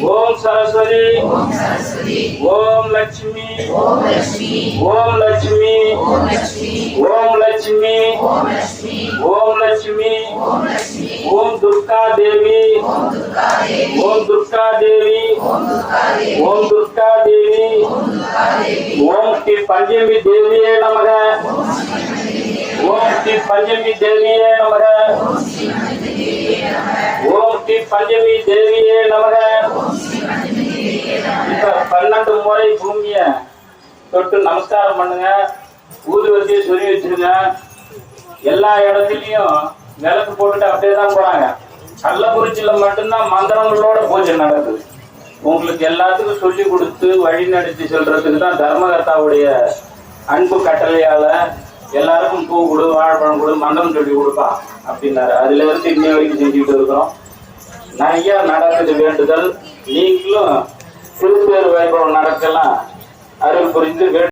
ஓம் சரஸ்வதி. ஓம் லட்சுமி. ஓம் லட்சுமி. ஓம் லட்சுமி. ஓம் லட்சுமி. ஓம் துர்கா தேவி. ஓம் துர்கா தேவி. ஓம் துர்கா தேவி. ஓம் ஸ்ரீ பஞ்சமி தேவியே நமக. ஓம் ஸ்ரீ பஞ்சமி தேவியே நமக. பஞ்சமி தேவியே நமக. இப்ப பன்னெண்டு முறை பூமிய தொட்டு நமஸ்காரம் பண்ணுங்க. ஊதுவத்தியை சொல்லி வச்சிருங்க. எல்லா இடத்துலயும் விளக்கு போட்டுட்டு அப்படியே தான் போறாங்க. கள்ளக்குறிச்சியில மட்டும்தான் மந்திரங்களோட பூஜை நடக்குது. உங்களுக்கு எல்லாத்துக்கும் சொல்லி கொடுத்து வழி நடத்தி செல்றதுக்கு தான் தர்மகர்த்தாவுடைய அன்பு கட்டளையால எல்லாருக்கும் பூ கொடு வாழைப்பழம் கொடு மந்திரம் சொல்லி கொடுப்பா அப்படின்னாரு. அதுல இருந்து இன்னை வரைக்கும் செஞ்சுட்டு இருக்கிறோம். நிறைய நடக்குது வேண்டுதல். நீங்களும் திருப்பேர் வைபவம் நடக்கலாம். அருள் புரிந்து